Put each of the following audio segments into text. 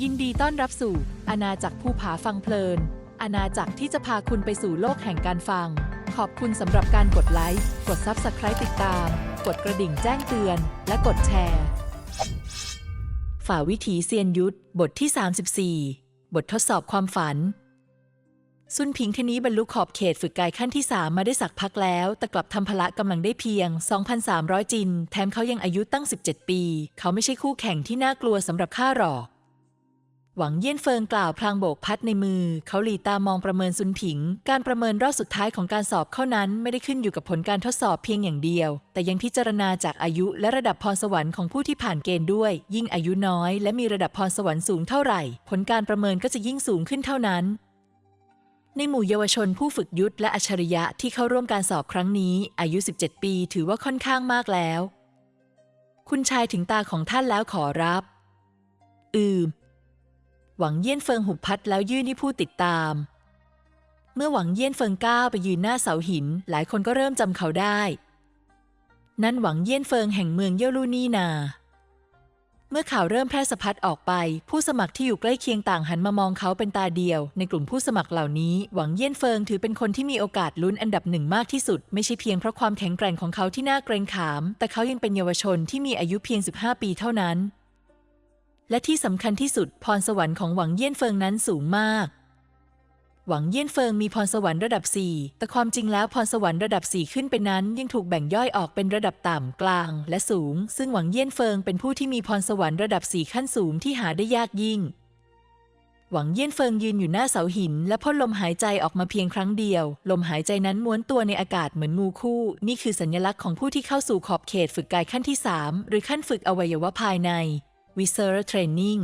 ยินดีต้อนรับสู่อาณาจักรภูผาฟังเพลิน อาณาจักรที่จะพาคุณไปสู่โลกแห่งการฟัง ขอบคุณสำหรับการกดไลค์ กด Subscribe ติดตาม กดกระดิ่งแจ้งเตือน และกดแชร์ ฝ่าวิถีเซียนยุทธบทที่ 34 บททดสอบความฝัน ซุนผิงทนี้บรรลุขอบเขตฝึกกายขั้นที่ 3 มาได้สักพักแล้ว แต่กลับทำพละกำลังได้เพียง 2,300 จิน แถมเขายังอายุตั้ง 17 ปี เขาไม่ใช่คู่แข่งที่น่ากลัวสำหรับข้าหรอก หวังเยี่ยนเฟิงกล่าวพลางโบกพัดในมือ เขาหลีตามองประเมินซุนผิง การประเมินรอบสุดท้ายของการสอบเข้านั้นไม่ได้ขึ้นอยู่กับผลการทดสอบเพียงอย่างเดียว แต่ยังพิจารณาจากอายุและระดับพรสวรรค์ของผู้ที่ผ่านเกณฑ์ด้วย ยิ่งอายุน้อย และมีระดับพรสวรรค์สูงเท่าไหร่ ผลการประเมินก็จะยิ่งสูงขึ้นเท่านั้นในหมู่เยาวชนผู้ฝึกยุทธและอัจฉริยะที่เข้าร่วมการสอบครั้งนี้ อายุ 17 ปีถือว่าค่อนข้างมากแล้ว คุณชายถึงตาของท่านแล้วขอรับ อืม หวังเยี่ยนเฟิงหุบพัดแล้วยื่นให้ผู้ติดตาม เมื่อหวังเยี่ยนเฟิงก้าวไปยืนหน้าเสาหิน หลายคนก็เริ่มจำเขาได้ นั่นหวังเยี่ยนเฟิงแห่งเมืองเย่ลู่นี่นา เมื่อข่าวเริ่มแพร่สะพัดออกไป ผู้สมัครที่อยู่ใกล้เคียงต่างหันมามองเขาเป็นตาเดียว ในกลุ่มผู้สมัครเหล่านี้หวังเยี่ยนเฟิงถือเป็นคนที่มีโอกาสลุ้นอันดับหนึ่งมากที่สุด ไม่ใช่เพียงเพราะความแข็งแกร่งของเขาที่น่าเกรงขาม แต่เขายังเป็นเยาวชนที่มีอายุเพียง 15 ปีเท่านั้น และที่สำคัญที่สุดพรสวรรค์ของหวังเยี่ยนเฟิงนั้นสูงมาก หวังเยี่ยนเฟิงมีพรสวรรค์ระดับ 4 แต่ความจริงแล้วพรสวรรค์ระดับ 4 ขึ้นไปนั้นยังถูกแบ่งย่อยออกเป็นระดับต่ำกลาง และสูง ซึ่งหวังเยี่ยนเฟิงเป็นผู้ที่มีพรสวรรค์ระดับ 4 ขั้นสูงที่หาได้ยากยิ่ง หวังเยี่ยนเฟิงยืนอยู่หน้าเสาหิน และพ่นลมหายใจออกมาเพียงครั้งเดียว ลมหายใจนั้นม้วนตัวในอากาศเหมือนงูคู่ นี่คือสัญลักษณ์ของผู้ที่เข้าสู่ขอบเขตฝึกกายขั้นที่ 3 หรือขั้นฝึกอวัยวะภายใน Visceral Training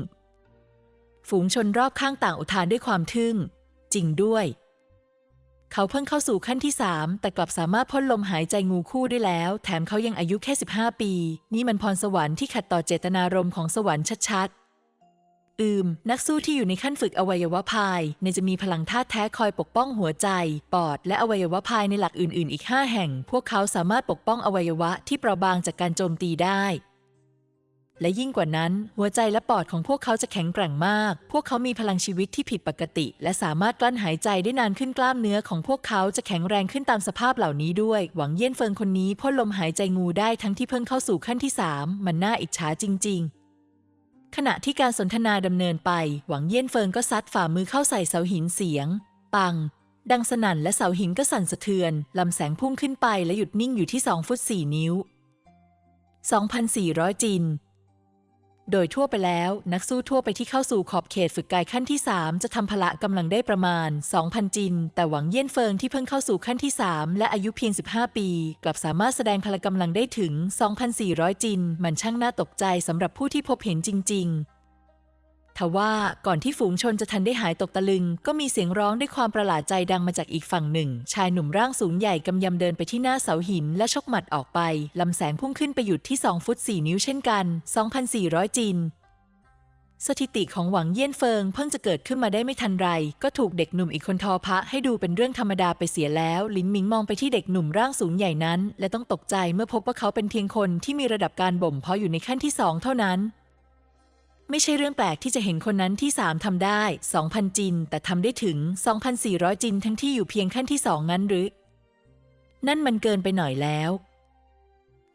ฝูงชนรอบข้างต่างอุทานด้วยความทึ่ง จริงด้วย เขาเพิ่งเข้าสู่ขั้นที่ 3 แต่กลับสามารถพ่นลมหายใจงูคู่ได้แล้ว แถมเขายังอายุแค่ 15 ปี นี่มันพรสวรรค์ที่ขัดต่อเจตนารมณ์ของสวรรค์ชัดๆ อืม นักสู้ที่อยู่ในขั้นฝึกอวัยวะภายในจะมีพลังธาตุแท้คอยปกป้องหัวใจ ปอด และอวัยวะภายในหลักอื่น ๆ อีก 5 แห่ง พวกเขาสามารถปกป้องอวัยวะที่เปราะบางจากการโจมตีได้ และยิ่งกว่านั้น หัวใจและปอดของพวกเขาจะแข็งแกร่งมาก พวกเขามีพลังชีวิตที่ผิดปกติ และสามารถกลั้นหายใจได้นานขึ้นกล้ามเนื้อของพวกเขาจะแข็งแรงขึ้นตามสภาพเหล่านี้ด้วย หวังเยี่ยนเฟิงคนนี้พ่นลมหายใจงูได้ทั้งที่เพิ่งเข้าสู่ขั้นที่ 3 มันน่าอิจฉาจริง ๆขณะที่การสนทนาดำเนินไป หวังเยี่ยนเฟิงก็ซัดฝ่ามือเข้าใส่เสาหินเสียง ปัง ดังสนั่นและเสาหินก็สั่นสะเทือน ลำแสงพุ่งขึ้นไปและหยุดนิ่งอยู่ที่2ฟุต4นิ้ว 2,400 จิน โดยทั่วไปแล้วนักสู้ทั่วไปที่เข้าสู่ขอบเขตฝึกกายขั้นที่ 3 จะทำพละกำลังได้ประมาณ 2,000 จิน แต่หวังเยี่ยนเฟิงที่เพิ่งเข้าสู่ขั้นที่ 3 และอายุเพียง 15 ปี กลับสามารถแสดงพละกำลังได้ถึง 2,400 จิน มันช่างน่าตกใจสำหรับผู้ที่พบเห็นจริง ๆ ทว่าก่อนที่ฝูงชนจะทันได้หายตกตะลึง ก็มีเสียงร้องด้วยความประหลาดใจดังมาจากอีกฝั่งหนึ่ง ชายหนุ่มร่างสูงใหญ่กำยำเดินไปที่หน้าเสาหินและชกหมัดออกไป ลำแสงพุ่งขึ้นไปหยุดที่ 2 ฟุต 4 นิ้วเช่นกัน 2,400 จิน สถิติของหวังเยี่ยนเฟิงเพิ่งจะเกิดขึ้นมาได้ไม่ทันไร ก็ถูกเด็กหนุ่มอีกคนทอพระให้ดูเป็นเรื่องธรรมดาไปเสียแล้ว ลินหมิงมองไปที่เด็กหนุ่มร่างสูงใหญ่นั้น และต้องตกใจเมื่อพบว่าเขาเป็นเพียงคนที่มีระดับการบ่มเพาะอยู่ในขั้นที่สองเท่านั้น ไม่ใช่เรื่องแปลกที่จะเห็นคนนั้นที่ 3ทำได้ 2,000 จิน แต่ทำได้ถึง 2,400 จินทั้งที่อยู่เพียงขั้นที่สองนั้นหรือ นั่นมันเกินไปหน่อยแล้ว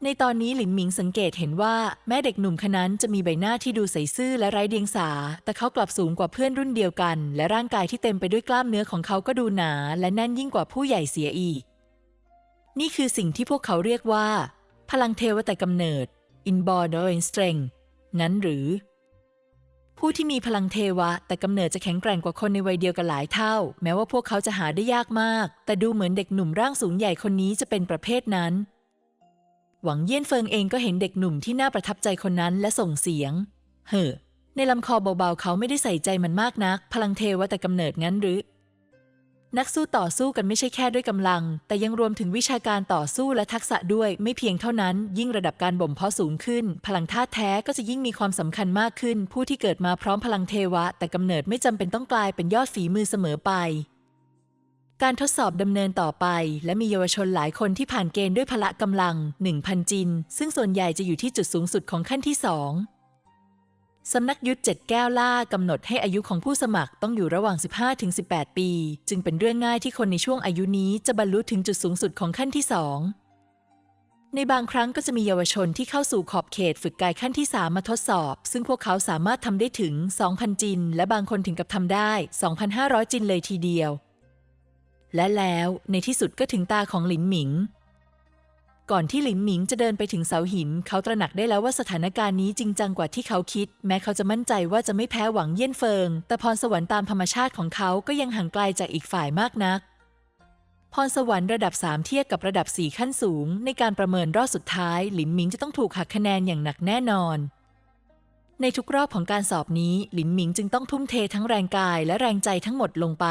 ในตอนนี้หลินหมิงสังเกตเห็นว่าแม้เด็กหนุ่มคนนั้นจะมีใบหน้าที่ดูใสซื่อและไร้เดียงสา แต่เขากลับสูงกว่าเพื่อนรุ่นเดียวกัน และร่างกายที่เต็มไปด้วยกล้ามเนื้อของเขาก็ดูหนา และแน่นยิ่งกว่าผู้ใหญ่เสียอีก นี่คือสิ่งที่พวกเขาเรียกว่า พลังเทวแต่กำเนิด inborn strength งั้นหรือ ผู้ที่มีพลังเทวะ แต่กำเนิดจะแข็งแกร่งกว่าคนในวัยเดียวกันหลายเท่า แม้ว่าพวกเขาจะหาได้ยากมาก แต่ดูเหมือนเด็กหนุ่มร่างสูงใหญ่คนนี้จะเป็นประเภทนั้น หวังเยี่ยนเฟิงเองก็เห็นเด็กหนุ่มที่น่าประทับใจคนนั้นและส่งเสียงเฮ่อในลำคอเบาๆเขาไม่ได้ใส่ใจมันมากนัก พลังเทวะแต่กำเนิดงั้นหรือ นักสู้ต่อสู้กันไม่ใช่แค่ด้วยกำลัง แต่ยังรวมถึงวิชาการต่อสู้และทักษะด้วย ไม่เพียงเท่านั้น ยิ่งระดับการบ่มเพาะสูงขึ้น พลังธาตุแท้ก็จะยิ่งมีความสำคัญมากขึ้น ผู้ที่เกิดมาพร้อมพลังเทวะ แต่กำเนิดไม่จำเป็นต้องกลายเป็นยอดฝีมือเสมอไปการทดสอบดำเนินต่อไป และมีเยาวชนหลายคนที่ผ่านเกณฑ์ด้วยพละกำลัง 1,000 จิน ซึ่งส่วนใหญ่จะอยู่ที่จุดสูงสุดของขั้นที่สอง สำนักยุทธเจ็ดแก้วล่ากำหนดให้อายุของผู้สมัครต้องอยู่ระหว่าง 15-18 ปี จึงเป็นเรื่องง่ายที่คนในช่วงอายุนี้จะบรรลุถึงจุดสูงสุดของขั้นที่สองในบางครั้งก็จะมีเยาวชนที่เข้าสู่ขอบเขตฝึกกายขั้นที่ 3 มาทดสอบ ซึ่งพวกเขาสามารถทำได้ถึง 2,000 จิน และบางคนถึงกับทำได้ 2,500 จินเลยทีเดียว และแล้วในที่สุดก็ถึงตาของหลินหมิง ก่อนที่หลินหมิงจะเดินไปถึงเสาหิน เขาตระหนักได้แล้วว่าสถานการณ์นี้จริงจังกว่าที่เขาคิด แม้เขาจะมั่นใจว่าจะไม่แพ้หวังเยี่ยนเฟิง แต่พรสวรรค์ตามธรรมชาติของเขาก็ยังห่างไกลจากอีกฝ่ายมากนัก พรสวรรค์ระดับ 3 เทียบกับระดับ 4 ขั้นสูง ในการประเมินรอบสุดท้าย หลินหมิงจะต้องถูกหักคะแนนอย่างหนักแน่นอน ในทุกรอบของการสอบนี้ หลินหมิงจึงต้องทุ่มเททั้งแรงกายและแรงใจทั้งหมดลงไป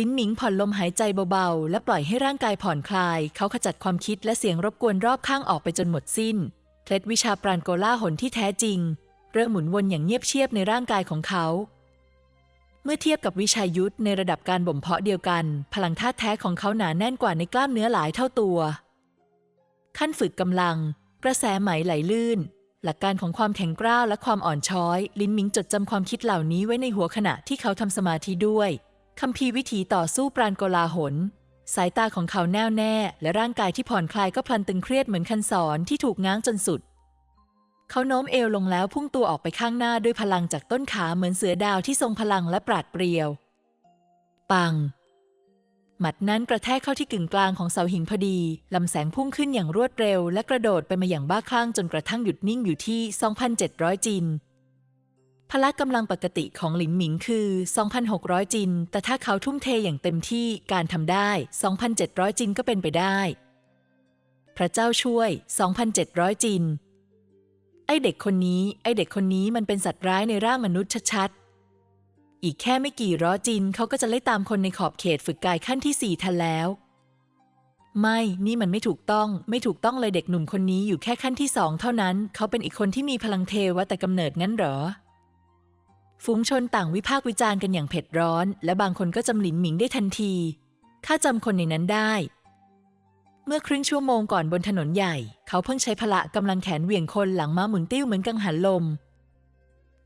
ลินหมิงผ่อนลมหายใจเบาๆ และปล่อยให้ร่างกายผ่อนคลาย เขาขจัดความคิดและเสียงรบกวนรอบข้างออกไปจนหมดสิ้น เคล็ดวิชาปราณโกล่าหนที่แท้จริง เริ่มหมุนวนอย่างเงียบเชียบในร่างกายของเขา เมื่อเทียบกับวิชายุทธในระดับการบ่มเพาะเดียวกัน พลังธาตุแท้ของเขาหนาแน่นกว่าในกล้ามเนื้อหลายเท่าตัว ขั้นฝึกกำลัง กระแสไหมไหลลื่น หลักการของความแข็งกร้าวและความอ่อนช้อย ลินหมิงจดจำความคิดเหล่านี้ไว้ในหัวขณะที่เขาทำสมาธิด้วย คัมภีร์วิถีต่อสู้ปราณโกลาหล สายตาของเขาแน่วแน่ และร่างกายที่ผ่อนคลายก็พลันตึงเครียดเหมือนคันศรที่ถูกง้างจนสุด เขาโน้มเอวลงแล้วพุ่งตัวออกไปข้างหน้าด้วยพลังจากต้นขาเหมือนเสือดาวที่ทรงพลังและปราดเปรียว ปัง หมัดนั้นกระแทกเข้าที่กึ่งกลางของเสาหินพอดีลำแสงพุ่งขึ้นอย่างรวดเร็ว และกระโดดไปมาอย่างบ้าคลั่งจนกระทั่งหยุดนิ่งอยู่ที่ 2,700 จิน พละกำลังปกติของหลินหมิงคือ 2,600 จิน แต่ถ้าเขาทุ่มเทอย่างเต็มที่การทำได้ 2,700 จินก็เป็นไปได้ พระเจ้าช่วย 2,700 จิน ไอเด็กคนนี้ ไอเด็กคนนี้มันเป็นสัตว์ร้ายในร่างมนุษย์ชัดๆ อีกแค่ไม่กี่ร้อจินเขาก็จะไล่ตามคนในขอบเขตฝึกกายขั้นที่สี่ทันแล้ว ไม่ นี่มันไม่ถูกต้อง ไม่ถูกต้องเลยเด็กหนุ่มคนนี้อยู่แค่ขั้นที่สองเท่านั้น เขาเป็นอีกคนที่มีพลังเทวะแต่กำเนิดงั้นเหรอ ฝูงชนต่างวิพากษ์วิจารณ์กันอย่างเผ็ดร้อน และบางคนก็จำหลินหมิงได้ทันที ข้าจำคนในนั้นได้ เมื่อครึ่งชั่วโมงก่อนบนถนนใหญ่ เขาเพิ่งใช้พละกำลังแขนเหวี่ยงคนหลังม้าหมุนติ้วเหมือนกังหันลม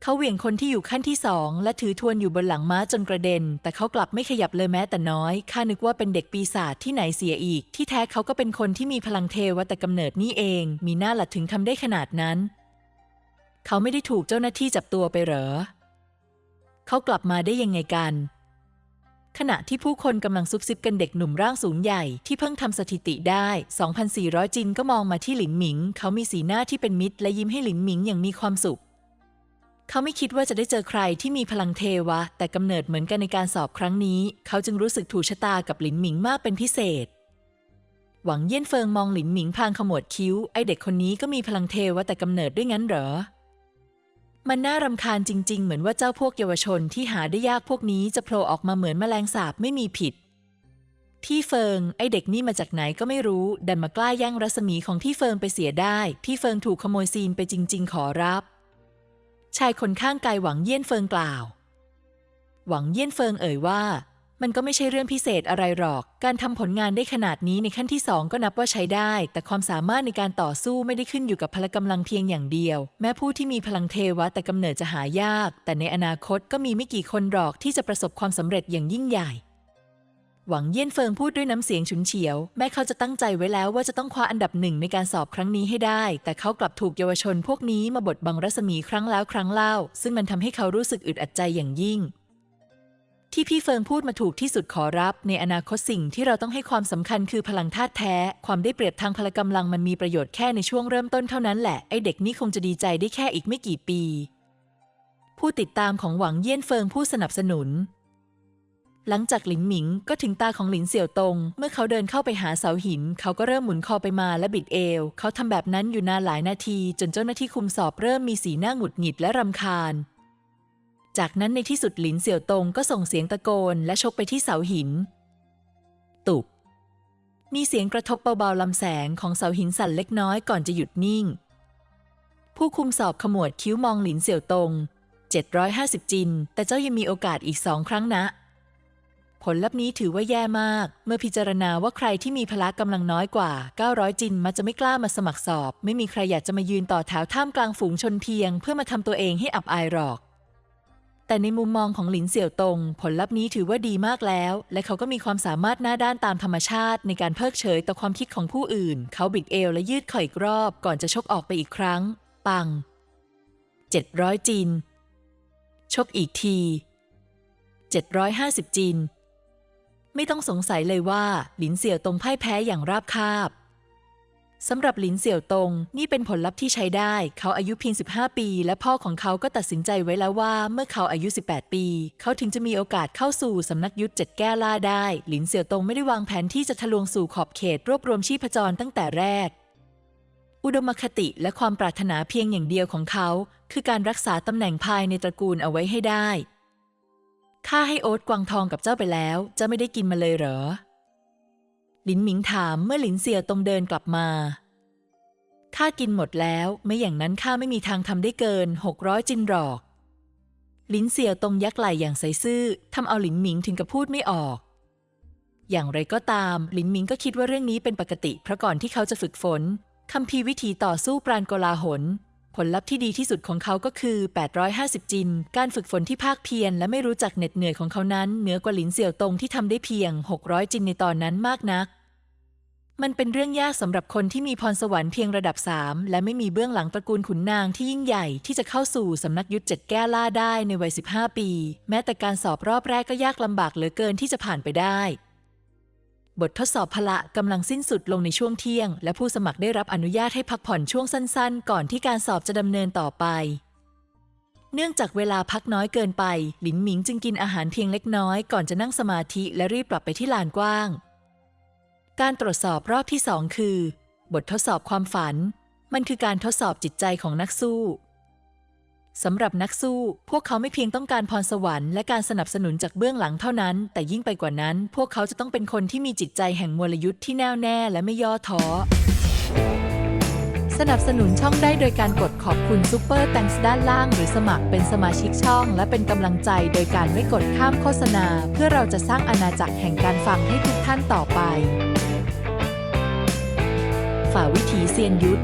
เขาเหวี่ยงคนที่อยู่ขั้นที่สองและถือทวนอยู่บนหลังม้าจนกระเด็น แต่เขากลับไม่ขยับเลยแม้แต่น้อย ข้านึกว่าเป็นเด็กปีศาจที่ไหนเสียอีก ที่แท้เขาก็เป็นคนที่มีพลังเทวะแต่กำเนิดนี่เอง มีหน้าหลัดถึงทำได้ขนาดนั้น เขาไม่ได้ถูกเจ้าหน้าที่จับตัวไปเหรอ เขากลับมาได้ยังไงกัน ขณะที่ผู้คนกำลังซุบซิบกันเด็กหนุ่มร่างสูงใหญ่ที่เพิ่งทำสถิติได้ 2,400 จินก็มองมาที่หลินหมิง เขามีสีหน้าที่เป็นมิตร และยิ้มให้หลินหมิงอย่างมีความสุข เขาไม่คิดว่าจะได้เจอใครที่มีพลังเทวะ แต่กำเนิดเหมือนกันในการสอบครั้งนี้ เขาจึงรู้สึกถูกชะตากับหลินหมิงมากเป็นพิเศษหวังเยี่ยนเฟิงมองหลินหมิงพางขมวดคิ้ว ไอเด็กคนนี้ก็มีพลังเทวะแต่กำเนิดด้วยงั้นเหรอ มันน่ารำคาญจริง ๆ เหมือนว่าเจ้าพวกเยาวชนที่หาได้ยากพวกนี้จะโผล่ออกมาเหมือนแมลงสาบไม่มีผิด ที่เฟิง ไอเด็กนี่มาจากไหนก็ไม่รู้ ดันมากล้าแย่งรัศมีของที่เฟิงไปเสียได้ ที่เฟิงถูกขโมยซีนไปจริง ๆ ขอรับ ชายคนข้างกายหวังเยี่ยนเฟิงกล่าว หวังเยี่ยนเฟิงเอ่ยว่า มันก็ไม่ใช่เรื่องพิเศษอะไรหรอก การทำผลงานได้ขนาดนี้ในขั้นที่สองก็นับว่าใช้ได้ แต่ความสามารถในการต่อสู้ไม่ได้ขึ้นอยู่กับพละกำลังเพียงอย่างเดียว แม้ผู้ที่มีพลังเทวะแต่กำเนิดจะหายาก แต่ในอนาคตก็มีไม่กี่คนหรอกที่จะประสบความสำเร็จอย่างยิ่งใหญ่ หวังเยี่ยนเฟิงพูดด้วยน้ำเสียงฉุนเฉียว แม้เขาจะตั้งใจไว้แล้วว่าจะต้องคว้าอันดับหนึ่งในการสอบครั้งนี้ให้ได้ แต่เขากลับถูกเยาวชนพวกนี้มาบดบังรัศมีครั้งแล้วครั้งเล่า ซึ่งมันทำให้เขารู้สึกอึดอัดใจอย่างยิ่ง ที่พี่เฟิงพูดมาถูกที่สุดขอรับ ในอนาคตสิ่งที่เราต้องให้ความสำคัญคือพลังธาตุแท้ ความได้เปรียบทางพละกำลังมันมีประโยชน์แค่ในช่วงเริ่มต้นเท่านั้นแหละ ไอเด็กนี่คงจะดีใจได้แค่อีกไม่กี่ปี ผู้ติดตามของหวังเยี่ยนเฟิงผู้สนับสนุน หลังจากหลินหมิงก็ถึงตาของหลินเสี่ยวตง เมื่อเขาเดินเข้าไปหาเสาหิน เขาก็เริ่มหมุนคอไปมาและบิดเอว เขาทำแบบนั้นอยู่นานหลายนาที จนเจ้าหน้าที่คุมสอบเริ่มมีสีหน้าหงุดหงิดและรำคาญ จากนั้นในที่สุดหลินเสี่ยวตงก็ส่งเสียงตะโกนและชกไปที่เสาหิน ตุบ มีเสียงกระทบเบาๆลำแสงของเสาหินสั่นเล็กน้อยก่อนจะหยุดนิ่ง ผู้คุมสอบขมวดคิ้วมองหลินเสี่ยวตง 750 จิน แต่เจ้ายังมีโอกาสอีกสองครั้งนะ ผลลัพธ์นี้ถือว่าแย่มาก เมื่อพิจารณาว่าใครที่มีพละกำลังน้อยกว่า 900 จินมักจะไม่กล้ามาสมัครสอบ ไม่มีใครอยากจะมายืนต่อแถวท่ามกลางฝูงชนเพียง เพื่อมาทำตัวเองให้อับอายหรอก แต่ในมุมมองของหลินเสี่ยวตง ผลลัพธ์นี้ถือว่าดีมากแล้ว และเขาก็มีความสามารถหน้าด้านตามธรรมชาติ ในการเพิกเฉยต่อความคิดของผู้อื่น เขาบิดเอวและยืดข่อีกรอบ ก่อนจะชกออกไปอีกครั้ง ปัง 700 จิน ชกอีกที 750 จิน ไม่ต้องสงสัยเลยว่า หลินเสี่ยวตงพ่ายแพ้อย่างราบคาบ สำหรับหลินเสี่ยวตง นี่เป็นผลลัพธ์ที่ใช้ได้ เขาอายุเพียง 15 ปี และพ่อของเขาก็ตัดสินใจไว้แล้วว่าเมื่อเขาอายุ 18 ปี เขาถึงจะมีโอกาสเข้าสู่สำนักยุทธเจ็ดแก้ล่าได้ หลินเสี่ยวตงไม่ได้วางแผนที่จะทะลวงสู่ขอบเขตรวบรวมชีพจรตั้งแต่แรก อุดมคติและความปรารถนาเพียงอย่างเดียวของเขา คือการรักษาตำแหน่งภายในตระกูลเอาไว้ให้ได้ข้าให้โอ๊ตกวางทองกับเจ้าไปแล้ว เจ้าไม่ได้กินมาเลยเหรอ ลินหมิงถามเมื่อหลินเสี่ยวตงเดินกลับมาข้ากินหมดแล้วไม่อย่างนั้นข้าไม่มีทางทำได้เกิน600จินหรอกหลินเสี่ยวตงยักไหล่อย่างใสซื่อทำเอาหลินหมิงถึงกับพูดไม่ออก อย่างไรก็ตามหลินหมิงก็คิดว่าเรื่องนี้เป็นปกติเพราะก่อนที่เขาจะฝึกฝนคัมภีร์วิธีต่อสู้ปราณโกลาหล ผลลัพธ์ที่ดีที่สุดของเขาก็คือ 850 จิน การฝึกฝนที่ภาคเพียรและไม่รู้จักเหน็ดเหนื่อยของเขานั้น เหนือกว่าหลินเสี่ยวตงที่ทำได้เพียง 600 จินในตอนนั้นมากนัก มันเป็นเรื่องยากสำหรับคนที่มีพรสวรรค์เพียงระดับ 3 และไม่มีเบื้องหลังตระกูลขุนนางที่ยิ่งใหญ่ที่จะเข้าสู่สำนักยุทธเจ็ดแก้ล่าได้ในวัย 15 ปี แม้แต่การสอบรอบแรกก็ยากลำบากเหลือเกินที่จะผ่านไปได้ บททดสอบพละกำลังสิ้นสุดลงในช่วงเที่ยง และผู้สมัครได้รับอนุญาตให้พักผ่อนช่วงสั้นๆ ก่อนที่การสอบจะดำเนินต่อไป เนื่องจากเวลาพักน้อยเกินไป หลินหมิงจึงกินอาหารเพียงเล็กน้อยก่อนจะนั่งสมาธิและรีบกลับไปที่ลานกว้าง การตรวจสอบรอบที่สองคือ บททดสอบความฝัน มันคือการทดสอบจิตใจของนักสู้ สำหรับนักสู้ พวกเขาไม่เพียงต้องการพรสวรรค์และการสนับสนุนจากเบื้องหลังเท่านั้น แต่ยิ่งไปกว่านั้น พวกเขาจะต้องเป็นคนที่มีจิตใจแห่งมวลยุทธ์ที่แน่วแน่และไม่ย่อท้อ สนับสนุนช่องได้โดยการกดขอบคุณซูเปอร์แตงส์ด้านล่าง หรือสมัครเป็นสมาชิกช่อง และเป็นกำลังใจโดยการไม่กดข้ามโฆษณา เพื่อเราจะสร้างอาณาจักรแห่งการฟังให้ทุกท่านต่อไป ฝ่าวิถีเซียนยุทธ